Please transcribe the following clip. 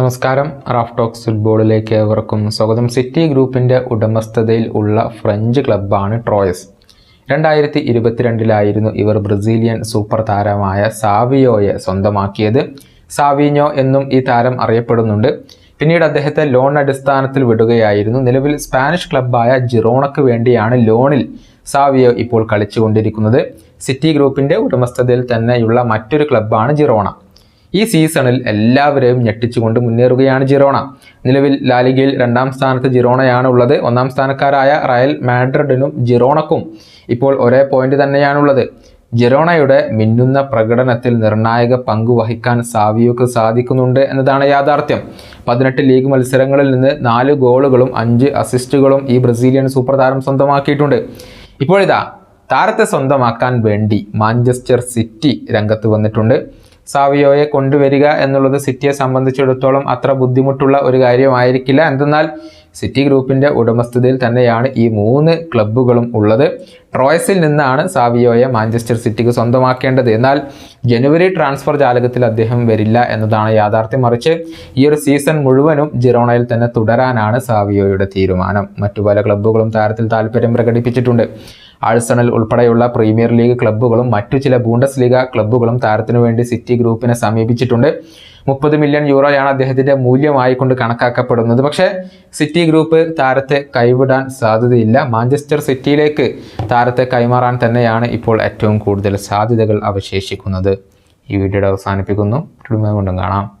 നമസ്കാരം. Raf talks ഫുട്ബോളിലേക്ക് ഏവർക്കും സ്വാഗതം. സിറ്റി ഗ്രൂപ്പിന്റെ ഉടമസ്ഥതയിൽ ഉള്ള ഫ്രഞ്ച് ക്ലബ്ബാണ് ട്രോയസ്. രണ്ടായിരത്തി ഇരുപത്തിരണ്ടിലായിരുന്നു ഇവർ ബ്രസീലിയൻ സൂപ്പർ താരമായ സാവിയോയെ സ്വന്തമാക്കിയത്. സാവിഞ്ഞോ എന്നും ഈ താരം അറിയപ്പെടുന്നുണ്ട്. പിന്നീട് അദ്ദേഹത്തെ ലോൺ അടിസ്ഥാനത്തിൽ വിടുകയായിരുന്നു. നിലവിൽ സ്പാനിഷ് ക്ലബ്ബായ ജിറോണക്ക് വേണ്ടിയാണ് ലോണിൽ സാവിയോ ഇപ്പോൾ കളിച്ചുകൊണ്ടിരിക്കുന്നത്. സിറ്റി ഗ്രൂപ്പിന്റെ ഉടമസ്ഥതയിൽ തന്നെയുള്ള മറ്റൊരു ക്ലബ്ബാണ് ജിറോണ. ഈ സീസണിൽ എല്ലാവരെയും ഞെട്ടിച്ചുകൊണ്ട് മുന്നേറുകയാണ് ജിറോണ. നിലവിൽ ലാലിഗയിൽ രണ്ടാം സ്ഥാനത്ത് ജിറോണയാണ് ഉള്ളത്. ഒന്നാം സ്ഥാനക്കാരായ റയൽ മാഡ്രിഡിനും ജിറോണക്കും ഇപ്പോൾ ഒരേ പോയിന്റ് തന്നെയാണുള്ളത്. ജിറോണയുടെ മിന്നുന്ന പ്രകടനത്തിൽ നിർണായക പങ്ക് വഹിക്കാൻ സാവിയോക്ക് സാധിക്കുന്നുണ്ട് എന്നതാണ് യാഥാർത്ഥ്യം. പതിനെട്ട് ലീഗ് മത്സരങ്ങളിൽ നിന്ന് നാല് ഗോളുകളും അഞ്ച് അസിസ്റ്റുകളും ഈ ബ്രസീലിയൻ സൂപ്പർ താരം സ്വന്തമാക്കിയിട്ടുണ്ട്. ഇപ്പോഴിതാ താരത്തെ സ്വന്തമാക്കാൻ വേണ്ടി മാഞ്ചസ്റ്റർ സിറ്റി രംഗത്ത് വന്നിട്ടുണ്ട്. സാവിയോയെ കൊണ്ടുവരിക എന്നുള്ളത് സിറ്റിയെ സംബന്ധിച്ചിടത്തോളം അത്ര ബുദ്ധിമുട്ടുള്ള ഒരു കാര്യമായിരിക്കില്ല. എന്തെന്നാൽ സിറ്റി ഗ്രൂപ്പിന്റെ ഉടമസ്ഥതയിൽ തന്നെയാണ് ഈ മൂന്ന് ക്ലബ്ബുകളും ഉള്ളത്. ട്രോയസിൽ നിന്നാണ് സാവിയോയെ മാഞ്ചസ്റ്റർ സിറ്റിക്ക് സ്വന്തമാക്കേണ്ടത്. എന്നാൽ ജനുവരി ട്രാൻസ്ഫർ ജാലകത്തിൽ അദ്ദേഹം വരില്ല എന്നതാണ് യാഥാർത്ഥ്യം. മറിച്ച് ഈ ഒരു സീസൺ മുഴുവനും ജിറോണയിൽ തന്നെ തുടരാനാണ് സാവിയോയുടെ തീരുമാനം. മറ്റു പല ക്ലബ്ബുകളും താരത്തിൽ താല്പര്യം പ്രകടിപ്പിച്ചിട്ടുണ്ട്. ആഴ്സണൽ ഉൾപ്പെടെയുള്ള പ്രീമിയർ ലീഗ് ക്ലബ്ബുകളും മറ്റു ചില ബൂണ്ടസ് ലീഗ ക്ലബ്ബുകളും താരത്തിനു വേണ്ടി സിറ്റി ഗ്രൂപ്പിനെ സമീപിച്ചിട്ടുണ്ട്. മുപ്പത് മില്യൺ യൂറോയാണ് അദ്ദേഹത്തിന്റെ മൂല്യമായി കൊണ്ട് കണക്കാക്കപ്പെടുന്നത്. പക്ഷേ സിറ്റി ഗ്രൂപ്പ് താരത്തെ കൈവിടാൻ സാധ്യതയില്ല. മാഞ്ചസ്റ്റർ സിറ്റിയിലേക്ക് താരത്തെ കൈമാറാൻ തന്നെയാണ് ഇപ്പോൾ ഏറ്റവും കൂടുതൽ സാധ്യതകൾ അവശേഷിക്കുന്നത്. ഈ വീഡിയോയുടെ അവസാനിപ്പിക്കുന്നു. കൊണ്ടും കാണാം.